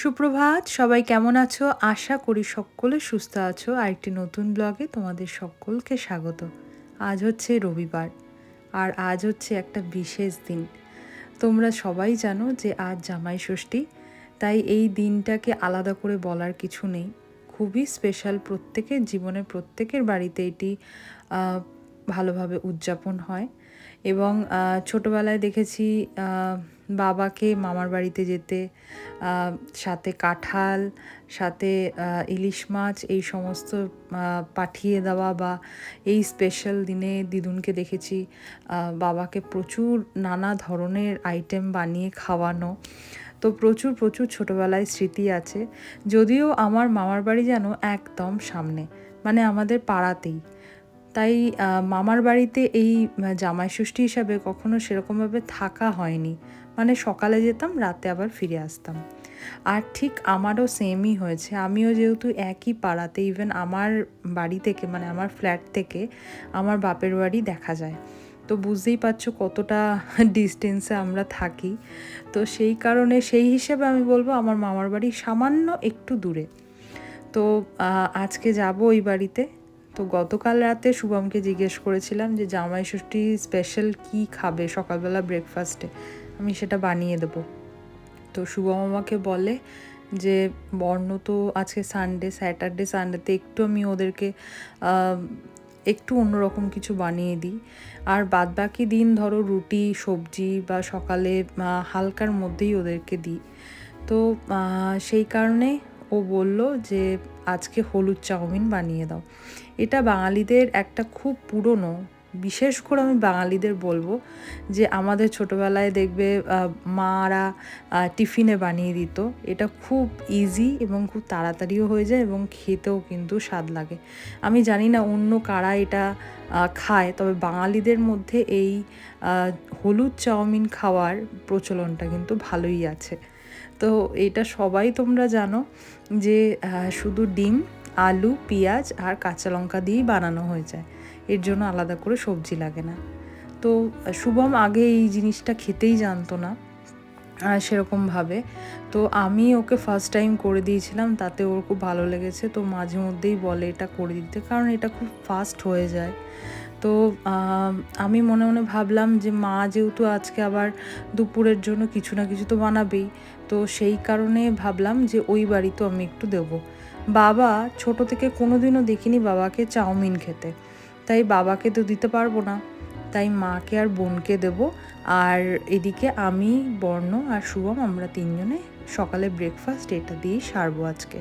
সুপ্রভাত, সবাই কেমন আছো? আশা করি সকলে সুস্থ আছো। আর একটি নতুন ব্লগে তোমাদের সকলকে স্বাগত। আজ হচ্ছে রবিবার, আর আজ হচ্ছে একটা বিশেষ দিন। তোমরা সবাই জানো যে আজ জামাই ষষ্ঠী, তাই এই দিনটাকে আলাদা করে বলার কিছু নেই। খুবই স্পেশাল প্রত্যেকের জীবনে, প্রত্যেকের বাড়িতে এটি ভালোভাবে উদযাপন হয়। এবং ছোটোবেলায় দেখেছি বাবাকে মামার বাড়িতে যেতে সাথে কাঁঠাল, সাথে ইলিশ মাছ, এই সমস্ত পাঠিয়ে দেওয়া বা এই স্পেশাল দিনে দিদুনকে দেখেছি। বাবাকে প্রচুর নানা ধরনের আইটেম বানিয়ে খাওয়ানো। তো প্রচুর প্রচুর ছোটোবেলায় স্মৃতি আছে। যদিও আমার মামার বাড়ি যেন একদম সামনে মানে আমাদের পাড়াতেই। তাই মামার বাড়িতে এই জামাই ষষ্ঠী হিসাবে কখনো সেরকমভাবে থাকা হয়নি। মানে সকালে যেতাম, রাতে আবার ফিরে আসতাম। আর ঠিক আমারও সেমই হয়েছে। আমিও যেহেতু একই পাড়াতে ইভেন আমার বাড়ি থেকে মানে আমার ফ্ল্যাট থেকে, আমার বাপের বাড়ি দেখা যায়। তো বুঝতেই পারছ কতটা ডিস্টেন্সে আমরা থাকি। তো সেই কারণে, সেই হিসেবে আমি বলব আমার মামার বাড়ি সামান্য একটু দূরে। তো আজকে যাব ওই বাড়িতে। তো গতকাল রাতে শুভমকে জিজ্ঞেস করেছিলাম যে, জামাই ষষ্ঠী স্পেশাল কি খাবে সকালবেলা ব্রেকফাস্টে আমি সেটা বানিয়ে দেবো। তো শুভম আমাকে বলে যে, বর্ণ তো আজকে সানডে স্যাটারডে সানডেতে একটু আমি ওদেরকে একটু অন্যরকম কিছু বানিয়ে দিই। আর বাদবাকি দিন ধরো রুটি, সবজি বা সকালে হালকার মধ্যেই ওদেরকে দিই। তো সেই কারণে ও বলল যে, আজকে হলুদ চাউমিন বানিয়ে দাও। এটা বাঙালিদের একটা খুব পুরনো, বিশেষ করে আমি বাঙালিদের বলব যে আমাদের ছোটোবেলায় দেখবে মারা টিফিনে বানিয়ে দিত। এটা খুব ইজি এবং খুব তাড়াতাড়িও হয়ে যায় এবং খেতেও কিন্তু স্বাদ লাগে। আমি জানি না অন্য কারা এটা খায়, তবে বাঙালিদের মধ্যে এই হলুদ চাউমিন খাওয়ার প্রচলনটা কিন্তু ভালোই আছে। তো এটা সবাই তোমরা জানো যে শুধু ডিম আলু, পেঁয়াজ আর কাঁচা লঙ্কা দিয়েই বানানো হয়ে যায়। এর জন্য আলাদা করে সবজি লাগে না। তো, শুভম আগে এই জিনিসটা খেতেই জানতো না সেরকমভাবে। তো আমি ওকে ফার্স্ট টাইম করে দিয়েছিলাম, তাতে ওর খুব ভালো লেগেছে। তো মাঝে মধ্যেই বলে এটা করে দিতে, কারণ এটা খুব ফাস্ট হয়ে যায়। তো আমি মনে মনে ভাবলাম যে, মা যেহেতু আজকে আবার দুপুরের জন্য কিছু না কিছু তো বানাবেই, তো সেই কারণে ভাবলাম যে, ওই বাড়িতেও আমি একটু দেবো। বাবা ছোট থেকে কোনোদিনও দেখিনি বাবাকে চাউমিন খেতে। তাই বাবাকে তো দিতে পারব না। তাই মাকে আর বোনকে দেব। আর এদিকে আমি, বর্ণ আর শুভম আমরা তিনজনে সকালে ব্রেকফাস্ট এটা দিয়েই সারবো আজকে।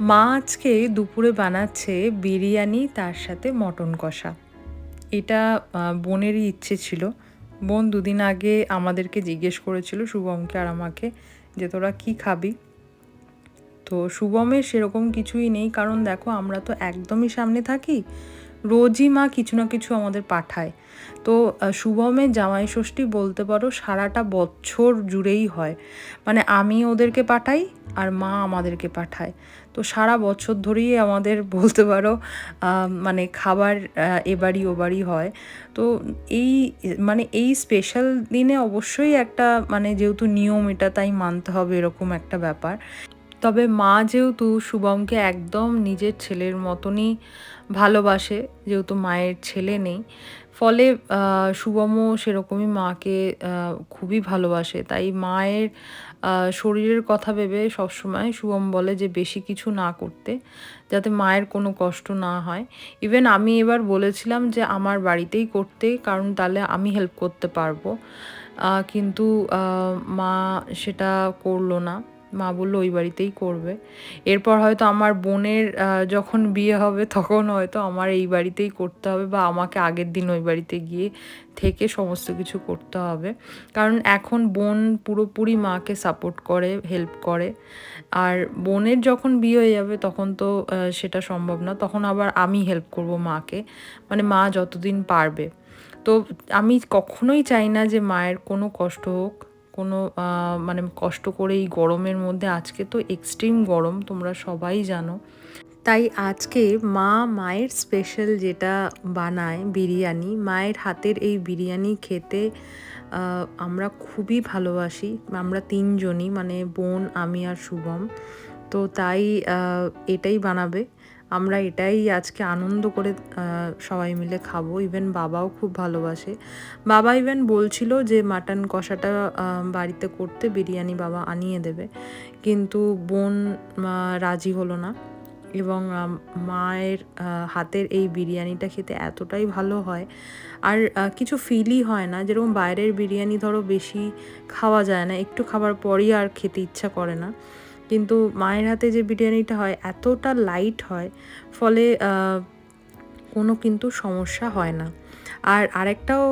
মা আজকে দুপুরে বানাচ্ছে বিরিয়ানি, তার সাথে মটন কষা। এটা বোনেরই ইচ্ছে ছিল। বোন দুদিন আগে আমাদেরকে জিজ্ঞেস করেছিল শুভমকে আর আমাকে যে তোরা কি খাবি? তো শুভমের সেরকম কিছুই নেই, কারণ দেখো আমরা তো একদমই সামনে থাকি, রোজই মা কিছু না কিছু আমাদের পাঠায়। তো শুভমের জামাই ষষ্ঠী বলতে পারো সারাটা বছর জুড়েই হয়। মানে আমি ওদেরকে পাঠাই আর মা আমাদেরকে পাঠায়। তো সারা বছর ধরেই আমাদের বলতে পারো মানে খাবার এবারই ওবারই হয়। তো এই মানে এই স্পেশাল দিনে অবশ্যই একটা মানে যেহেতু নিয়ম এটা তাই মানতে হবে এরকম একটা ব্যাপার। তবে মা যেহেতু শুভমকে একদম নিজের ছেলের মতনই ভালোবাসে, যেহেতু মায়ের ছেলে নেই, ফলে শুভমও সেরকমই মাকে খুবই ভালোবাসে। তাই মায়ের শরীরের কথা ভেবে সবসময় শুভম বলে যে, বেশি কিছু না করতে, যাতে মায়ের কোনো কষ্ট না হয়। ইভেন আমি এবার বলেছিলাম যে, আমার বাড়িতেই করতে, কারণ তাহলে আমি হেল্প করতে পারব। কিন্তু মা সেটা করল না। মা বলল, ওই বাড়িতেই করবে। এরপর হয়তো আমার বোনের যখন বিয়ে হবে, তখন হয়তো আমার এই বাড়িতেই করতে হবে বা আমাকে আগের দিন ওই বাড়িতে গিয়ে থেকে সমস্ত কিছু করতে হবে। কারণ এখন বোন পুরোপুরি মাকে সাপোর্ট করে হেল্প করে। আর বোনের যখন বিয়ে হয়ে যাবে, তখন তো সেটা সম্ভব না। তখন আবার আমি হেল্প করব মাকে। মানে মা যতদিন পারবে। তো আমি কখনোই চাই না যে মায়ের কোনো কষ্ট হোক। কোনো মানে কষ্ট করে এই গরমের মধ্যে, আজকে তো এক্সট্রিম গরম, তোমরা সবাই জানো। তাই আজকে মা মায়ের স্পেশাল যেটা বানায় বিরিয়ানি, মায়ের হাতের এই বিরিয়ানি খেতে আমরা খুবই ভালোবাসি। আমরা তিনজনই মানে বোন, আমি আর শুভম। তো তাই এটাই বানাবে। আমরা এটাই আজকে আনন্দ করে সবাই মিলে খাব। ইভেন বাবাও খুব ভালোবাসে। বাবা ইভেন বলছিল যে, মাটন কষাটা বাড়িতে করতে বিরিয়ানি বাবা আনিয়ে দেবে। কিন্তু বোন রাজি হলো না। এবং মায়ের হাতের এই বিরিয়ানিটা খেতে এতটাই ভালো হয়। আর কিছু ফিলই হয় না। যেরকম বাইরের বিরিয়ানি ধরো বেশি খাওয়া যায় না। একটু খাবার পরই আর খেতে ইচ্ছা করে না। কিন্তু মায়ের হাতে যে বিরিয়ানিটা হয়, এতটা লাইট হয়, ফলে কোনো কিন্তু সমস্যা হয় না। আর আরেকটাও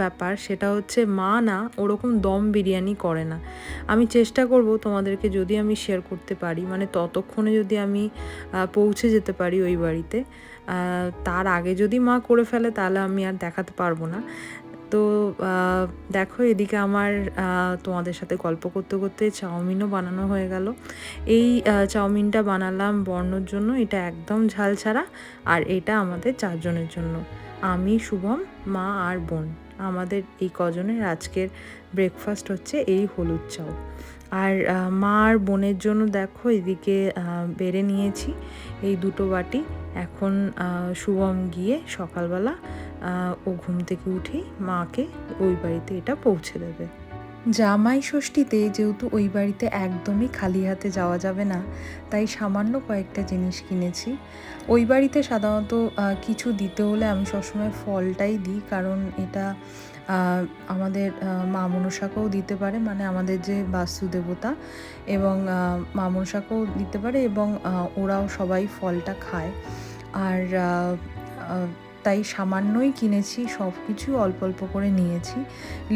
ব্যাপার, সেটা হচ্ছে মা না ওরকম দম বিরিয়ানি করে না। আমি চেষ্টা করব তোমাদেরকে যদি আমি শেয়ার করতে পারি মানে ততক্ষণে যদি আমি পৌঁছে যেতে পারি ওই বাড়িতে তার আগে যদি মা করে ফেলে, তাহলে আমি আর দেখাতে পারব না। তো দেখো এদিকে আমার তোমাদের সাথে গল্প করতে করতে চাউমিনও বানানো হয়ে গেল। এই চাউমিনটা বানালাম বর্ণর জন্য, এটা একদম ঝাল ছাড়া, আর এটা আমাদের চারজনের জন্য। আমি, শুভম, মা আর বোন। আমাদের এই কজনের আজকের ব্রেকফাস্ট হচ্ছে এই হলুদ চাউ। আর মা আর বোনের জন্য দেখো এদিকে বেড়ে নিয়েছি এই দুটো বাটি। এখন শুভম গিয়ে সকালবেলা ও ঘুম থেকে উঠেই মাকে ওই বাড়িতে এটা পৌঁছে দেবে। জামাই ষষ্ঠীতে যেহেতু ওই বাড়িতে একদমই খালি হাতে যাওয়া যাবে না, তাই সামান্য কয়েকটা জিনিস কিনেছি। ওই বাড়িতে সাধারণত কিছু দিতে হলে আমি সবসময় ফলটাই দিই, কারণ এটা আমাদের মা মনসাকেও দিতে পারে মানে আমাদের যে বাস্তু দেবতা, এবং মা মনসাকেও দিতে পারে, এবং ওরাও সবাই ফলটা খায়। আর তাই সামান্যই কিনেছি সব কিছু অল্প অল্প করে নিয়েছি।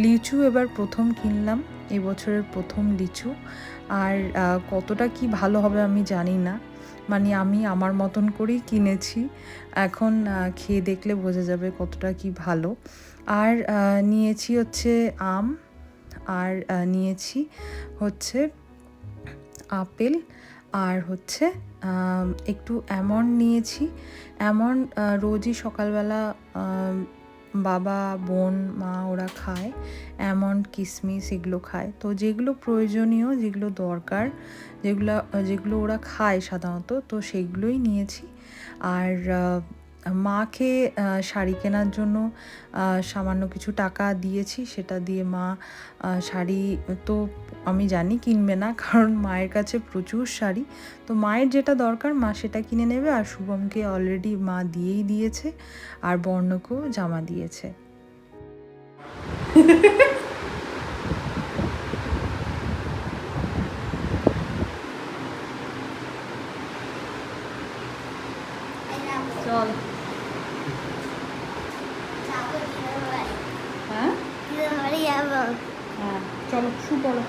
লিচু এবার প্রথম কিনলাম, এবছরের প্রথম লিচু। আর কতটা কি ভালো হবে আমি জানি না মানে আমি আমার মতন করেই কিনেছি। এখন খেয়ে দেখলে বোঝা যাবে কতটা কি ভালো। আর নিয়েছি হচ্ছে আম, আর নিয়েছি হচ্ছে আপেল, আর হচ্ছে একটু অ্যামন্ড নিয়েছি। অ্যামন্ড রোজই সকালবেলা বাবা, বোন, মা ওরা খায়। অ্যামন্ড কিশমিশ এগুলো খায়। তো যেগুলো প্রয়োজনীয়, যেগুলো দরকার, যেগুলো যেগুলো ওরা খায় সাধারণত, তো সেগুলোই নিয়েছি। আর মাকে শাড়ি কেনার জন্য সামান্য কিছু টাকা দিয়েছি। সেটা দিয়ে মা শাড়ি তো আমি জানি কিনবে না, কারণ মায়ের কাছে প্রচুর শাড়ি। তো মায়ের যেটা দরকার, মা সেটা কিনে নেবে। আর শুভমকে অলরেডি মা দিয়েই দিয়েছে, আর বর্ণকেও জামা দিয়েছে চল হ্যাঁ হ্যাঁ শু পড়ো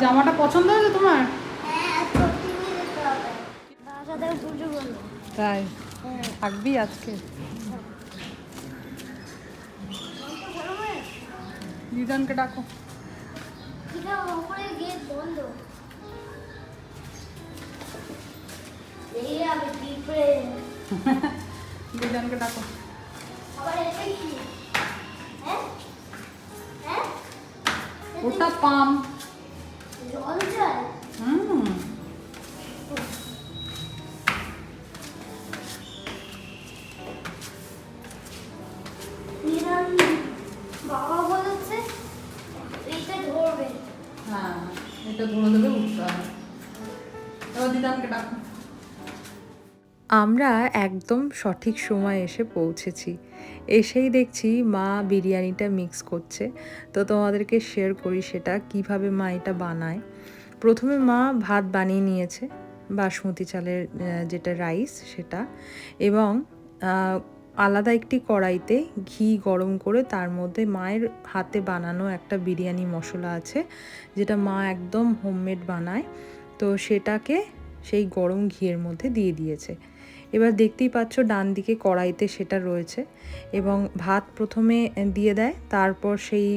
জামাটা পছন্দ হয়েছে তোমার? তাই? থাকবি আজকে? দিদানকে ডাকো। দিদানকে ডাকো। ওটা утапам. М -м. আমরা একদম সঠিক সময় এসে পৌঁছেছি। এসেই দেখছি মা বিরিয়ানিটা মিক্স করছে। তো তোমাদেরকে শেয়ার করি সেটা, কীভাবে মা এটা বানায়। প্রথমে মা ভাত বানিয়ে নিয়েছে, বাসমতি চালের যেটা রাইস সেটা। এবং আলাদা একটি কড়াইতে ঘি গরম করে তার মধ্যে মায়ের হাতে বানানো একটা বিরিয়ানি মশলা আছে, যেটা মা একদম হোমমেড বানায়। তো সেটাকে সেই গরম ঘিয়ের মধ্যে দিয়ে দিয়েছে। এবার দেখতেই পাচ্ছ ডান দিকে কড়াইতে সেটা রয়েছে এবং ভাত প্রথমে দিয়ে দেয়, তারপর সেই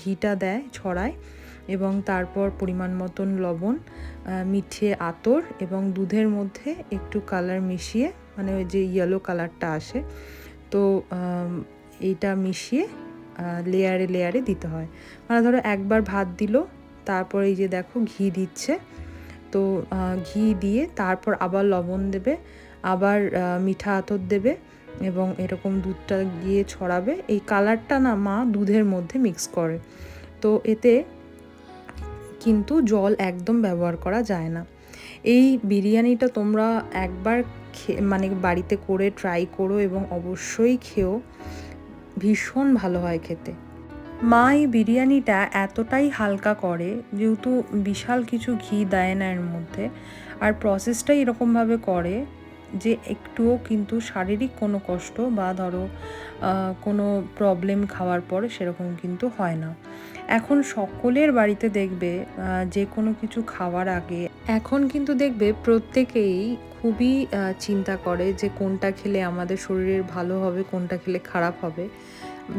ঘিটা দেয় ছড়ায় এবং তারপর পরিমাণ মতন লবণ মিঠে আতর এবং দুধের মধ্যে একটু কালার মিশিয়ে মানে ওই যে ইয়েলো কালারটা আসে, তো এইটা মিশিয়ে লেয়ারে লেয়ারে দিতে হয়। মানে ধরো একবার ভাত দিল, তারপর এই যে দেখো ঘি দিচ্ছে, তো ঘি দিয়ে তারপর আবার লবণ দেবে আবার মিঠা আতর দেবে এবং এরকম দুধটা গিয়ে ছড়াবে। এই কালারটা না মা দুধের মধ্যে মিক্স করে। তো এতে কিন্তু জল একদম ব্যবহার করা যায় না। এই বিরিয়ানিটা তোমরা একবার মানে বাড়িতে করে ট্রাই করো এবং অবশ্যই খেও। ভীষণ ভালো হয় খেতে। মা, এই বিরিয়ানিটা এতটাই হালকা করে, যেহেতু বিশাল কিছু ঘি দেয় না এর মধ্যে, আর প্রসেসটাই এরকমভাবে করে যে একটুও কিন্তু শারীরিক কোনো কষ্ট বা ধরো কোনো প্রবলেম খাওয়ার পর সেরকম কিন্তু হয় না। এখন সকলের বাড়িতে দেখবে যে কোনো কিছু খাওয়ার আগে, এখন কিন্তু দেখবে প্রত্যেকেই খুবই চিন্তা করে যে কোনটা খেলে আমাদের শরীরের ভালো হবে, কোনটা খেলে খারাপ হবে।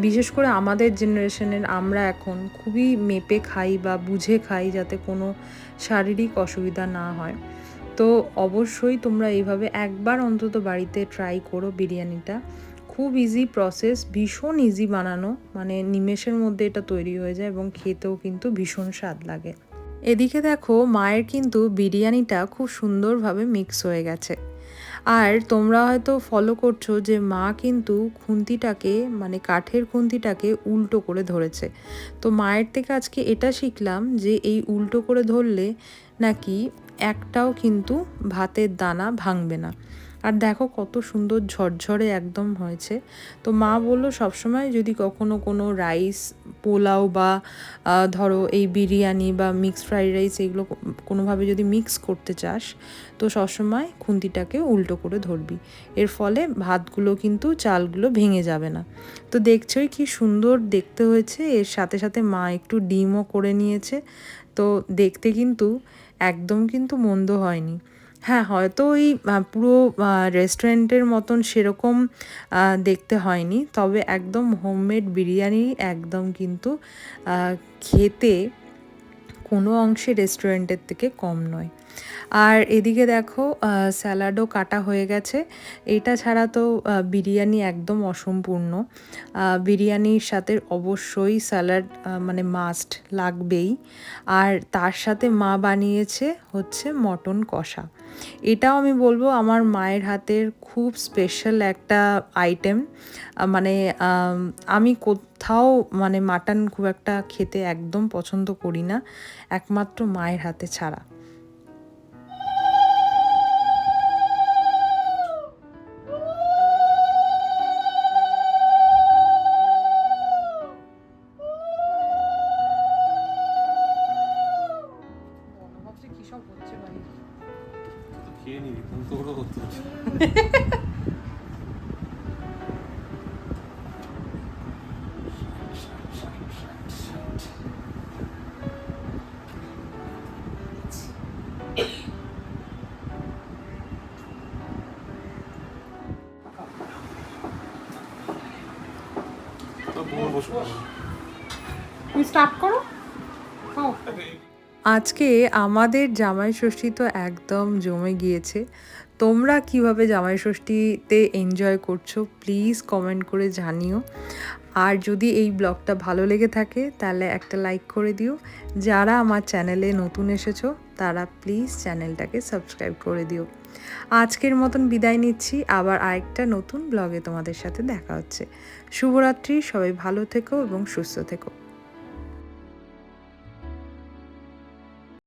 বিশেষ করে আমাদের জেনারেশনের আমরা এখন খুবই মেপে খাই বা বুঝে খাই যাতে কোনো শারীরিক অসুবিধা না হয়। তো অবশ্যই তোমরা এইভাবে একবার অন্তত বাড়িতে ট্রাই করো বিরিয়ানিটা। খুব ইজি প্রসেস ভীষণ ইজি বানানো। মানে নিমেষের মধ্যে এটা তৈরি হয়ে যায় এবং খেতেও কিন্তু ভীষণ স্বাদ লাগে। এদিকে দেখো, মায়ের কিন্তু বিরিয়ানিটা খুব সুন্দরভাবে মিক্স হয়ে গেছে। আর তোমরা হয়তো ফলো করছ যে মা কিন্তু খুন্তিটাকে মানে কাঠের খুন্তিটাকে উল্টো করে ধরেছে। তো মায়ের থেকে আজকে এটা শিখলাম যে এই উল্টো করে ধরলে নাকি একটাও কিন্তু ভাতের দানা ভাঙবে না। আর দেখো কত সুন্দর ঝরঝরে একদম হয়েছে। তো মা বলল, সবসময় যদি কখনো কোনো রাইস, পোলাও বা ধরো এই বিরিয়ানি বা মিক্স ফ্রাইড রাইস এগুলো কোনোভাবে যদি মিক্স করতে চাস, তো সবসময় খুন্তিটাকে উল্টো করে ধরবি। এর ফলে ভাতগুলো কিন্তু চালগুলো ভেঙে যাবে না। তো দেখছোই কি সুন্দর দেখতে হয়েছে। এর সাথে সাথে মা একটু ডিমও করে নিয়েছে। তো দেখতে কিন্তু একদম কিন্তু মন্দ হয়নি। হ্যাঁ হয়তো ওই পুরো রেস্টুরেন্টের মতন সেরকম দেখতে হয়নি। তবে একদম হোমমেড বিরিয়ানি একদম কিন্তু খেতে কোনো অংশে রেস্টুরেন্টের থেকে কম নয়। আর এদিকে দেখো স্যালাডও কাটা হয়ে গেছে। এটা ছাড়া তো বিরিয়ানি একদম অসম্পূর্ণ। বিরিয়ানির সাথে অবশ্যই স্যালাড মানে মাস্ট লাগবেই। আর তার সাথে মা বানিয়েছে হচ্ছে মটন কষা। এটাও আমি বলব, আমার মায়ের হাতের খুব স্পেশাল একটা আইটেম মানে আমি কোথাও মানে মাটন খুব একটা খেতে একদম পছন্দ করি না, একমাত্র মায়ের হাতে ছাড়া। তো খেয়ে নিবি তুমি তো ওগুলো করতে পারছি তো আজকে আমাদের জামাই ষষ্ঠী তো একদম জমে গিয়েছে। তোমরা কীভাবে জামাই ষষ্ঠীতে এনজয় করছ প্লিজ কমেন্ট করে জানিও। আর যদি এই ব্লগটা ভালো লেগে থাকে, তাহলে একটা লাইক করে দিও। যারা আমার চ্যানেলে নতুন এসেছ, তারা প্লিজ চ্যানেলটাকে সাবস্ক্রাইব করে দিও। আজকের মতন বিদায় নিচ্ছি, আবার আরেকটা নতুন ব্লগে তোমাদের সাথে দেখা হচ্ছে। শুভরাত্রি, সবাই ভালো থেকো এবং সুস্থ থেকো।